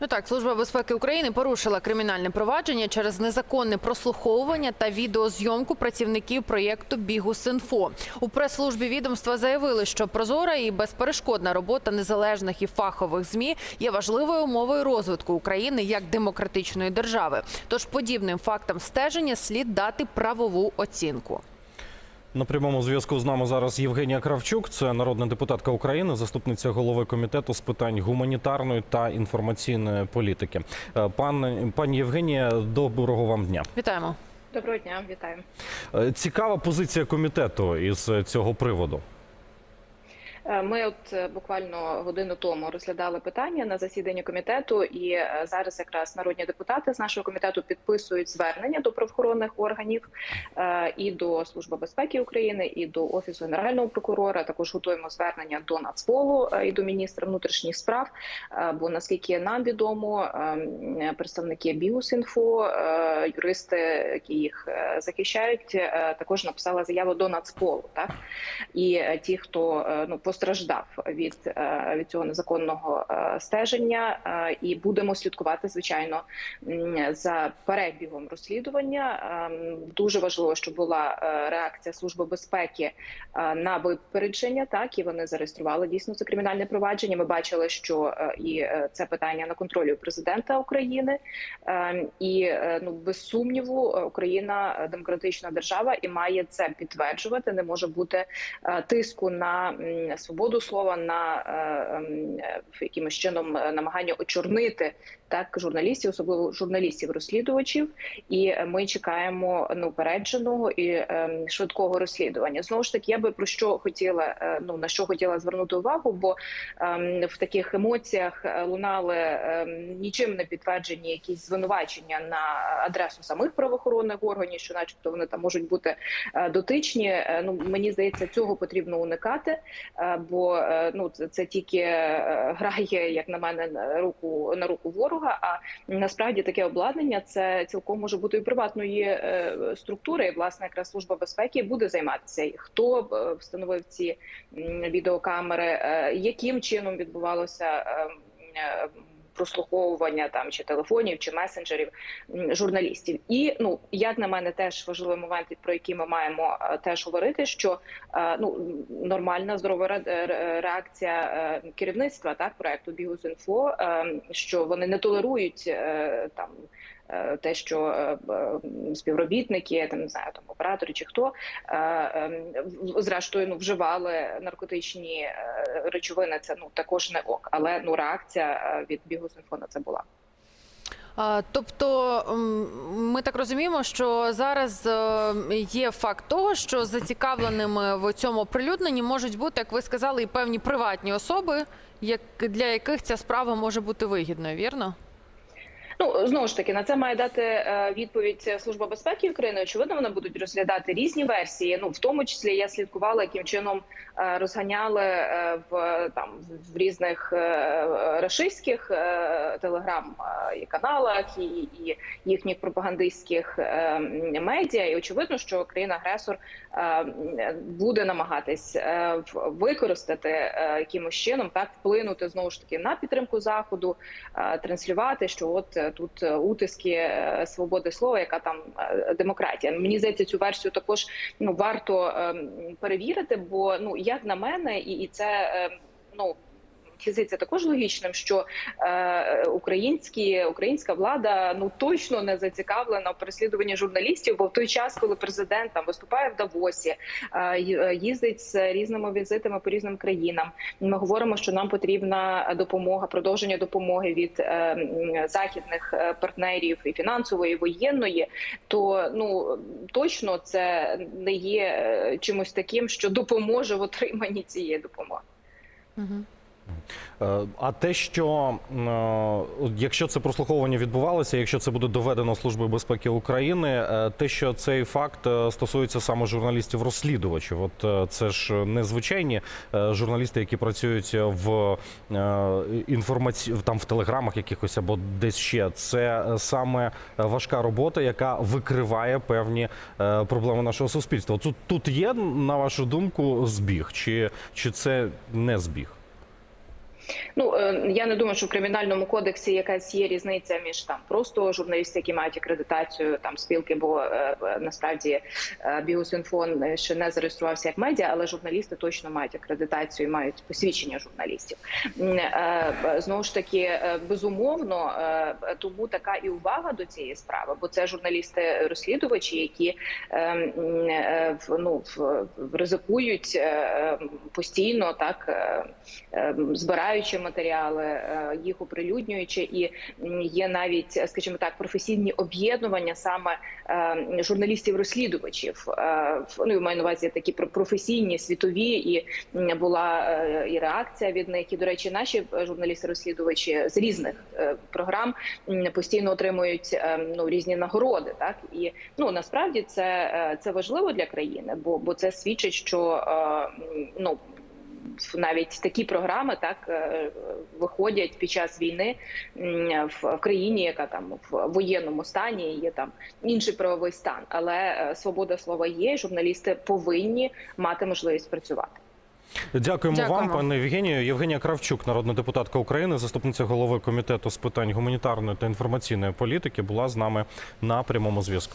Ну так, служба безпеки України порушила кримінальне провадження через незаконне прослуховування та відеозйомку працівників проєкту Бігус.Інфо. У прес-службі відомства заявили, що прозора і безперешкодна робота незалежних і фахових змі є важливою умовою розвитку України як демократичної держави. Тож подібним фактам стеження слід дати правову оцінку. На прямому зв'язку з нами зараз Євгенія Кравчук, це народна депутатка України, заступниця голови комітету з питань гуманітарної та інформаційної політики. Е, Пан пані Євгенія, доброго вам дня. Вітаємо. Доброго дня, вітаю. Е, Цікава позиція комітету із цього приводу. Е, Ми от е, буквально годину тому розглядали питання на засіданні комітету, і е, зараз якраз народні депутати з нашого комітету підписують звернення до правоохоронних органів і до Служби безпеки України, і до офісу генерального прокурора. Також готуємо звернення до Нацполу і до міністра внутрішніх справ. Бо наскільки нам відомо, представники Бігус.Інфо, е, юристи, які їх захищають, також написали заяву до Нацполу. Так і ті, хто ну постраждав від, е, від цього незаконного е, стеження, е, і будемо слідкувати звичайно за перебігом розслідування. Ем, Дуже важливо, щоб була е, реакція служби безпеки е, на випередження. Так і вони зареєстрували дійсно це кримінальне провадження. Ми бачили, що і це питання на контролі президента України, Ем, і ну без сумніву Україна демократична держава і має це підтверджувати. Не може бути тиску на свободу слова, на ем, е, якимось чином е, намагання очорнити так журналістів, особливо журналістів-розслідувачів. І е, ми чекаємо ну упередженого і ем, швидкого розслідування. Знову ж таки, я би про що хотіла е, ну на що хотіла звернути увагу, бо ем, в таких емоціях е, лунали ем, нічим не підтверджені якісь звинувачення на адресу самих правоохоронних органів, що, начебто, вони там можуть бути е, дотичні. Е, Ну мені здається, цього потрібно уникати, е, бо е, ну це, це тільки е, грає, як на мене, на руку на руку ворога. А насправді таке обладнання це цілком може бути і приватної е, структури. І, власне, якраз служба безпеки буде займатися. Хто е, встановив ці відеокамери, е, яким чином відбувалося. Е, е, Прослуховування там чи телефонів, чи месенджерів журналістів, і ну як на мене, теж важливий момент, про який ми маємо е, теж говорити, що е, ну нормальна здорова ре- реакція е, керівництва так проекту Бігус.Інфо, е, що вони не толерують е, там. Те, що е, співробітники, там не знаю, там оператори чи хто е, е, в- зрештою ну вживали наркотичні е, речовини, це ну також не ок. Але ну реакція від Бігус.Інфо на це була. Тобто ми так розуміємо, що зараз є факт того, що зацікавленими в цьому оприлюдненні можуть бути, як ви сказали, і певні приватні особи, для яких ця справа може бути вигідною, вірно? Ну знову ж таки на це має дати е, відповідь Служба безпеки України. Очевидно, вони будуть розглядати різні версії. Ну в тому числі я слідкувала, яким чином е, розганяли е, в там в різних рашистських телеграм і каналах і, і їхніх пропагандистських медіа. І очевидно, що країна-агресор буде намагатись використати якимось чином так вплинути знову ж таки на підтримку заходу, транслювати, що от тут е, утиски е, свободи слова, яка там е, демократія. Мені здається, цю версію також ну варто е, перевірити, бо ну як на мене, і, і це е, ну. Здається також логічним, що е, українські українська влада ну точно не зацікавлена в переслідуванні журналістів, бо в той час, коли президент там виступає в Давосі, е, е, їздить з різними візитами по різним країнам. Ми говоримо, що нам потрібна допомога, продовження допомоги від е, західних е, партнерів і фінансової, і воєнної. То ну точно це не є е, чимось таким, що допоможе в отриманні цієї допомоги. Угу. Е, А те, що е, якщо це прослуховування відбувалося, якщо це буде доведено Службою безпеки України, е, те, що цей факт стосується саме журналістів-розслідувачів, от це ж не звичайні е, журналісти, які працюють в інформаці... там в телеграмах якихось або десь ще. Це саме важка робота, яка викриває певні проблеми нашого суспільства. Тут тут є на вашу думку збіг, чи, чи це не збіг? Ну е, я не думаю, що в кримінальному кодексі якась є різниця між там просто журналісти, які мають акредитацію там спілки, бо е, е, насправді е, Бігус.Інфо ще не зареєструвався як медіа, але журналісти точно мають акредитацію і мають посвідчення журналістів. Знову ж таки, безумовно, тому така і увага до цієї справи, бо це журналісти-розслідувачі, які ну ризикують постійно, так збираючи матеріали, е, їх оприлюднюючи, і є навіть, скажімо так, професійні об'єднування саме е, журналістів-розслідувачів. Е, Ну, маю на увазі такі про- професійні світові, і була і реакція від них. І до речі, наші журналісти-розслідувачі з різних програм постійно отримують ну різні нагороди. Так і ну насправді це, це важливо для країни, бо бо це свідчить, що ну. Навіть такі програми так е, виходять під час війни в країні, яка там в воєнному стані є там інший правовий стан, але е, свобода слова є. і Журналісти повинні мати можливість працювати. Дякуємо, Дякуємо. вам, пане Євгенію. Євгенія Кравчук, народна депутатка України, заступниця голови комітету з питань гуманітарної та інформаційної політики, була з нами на прямому зв'язку.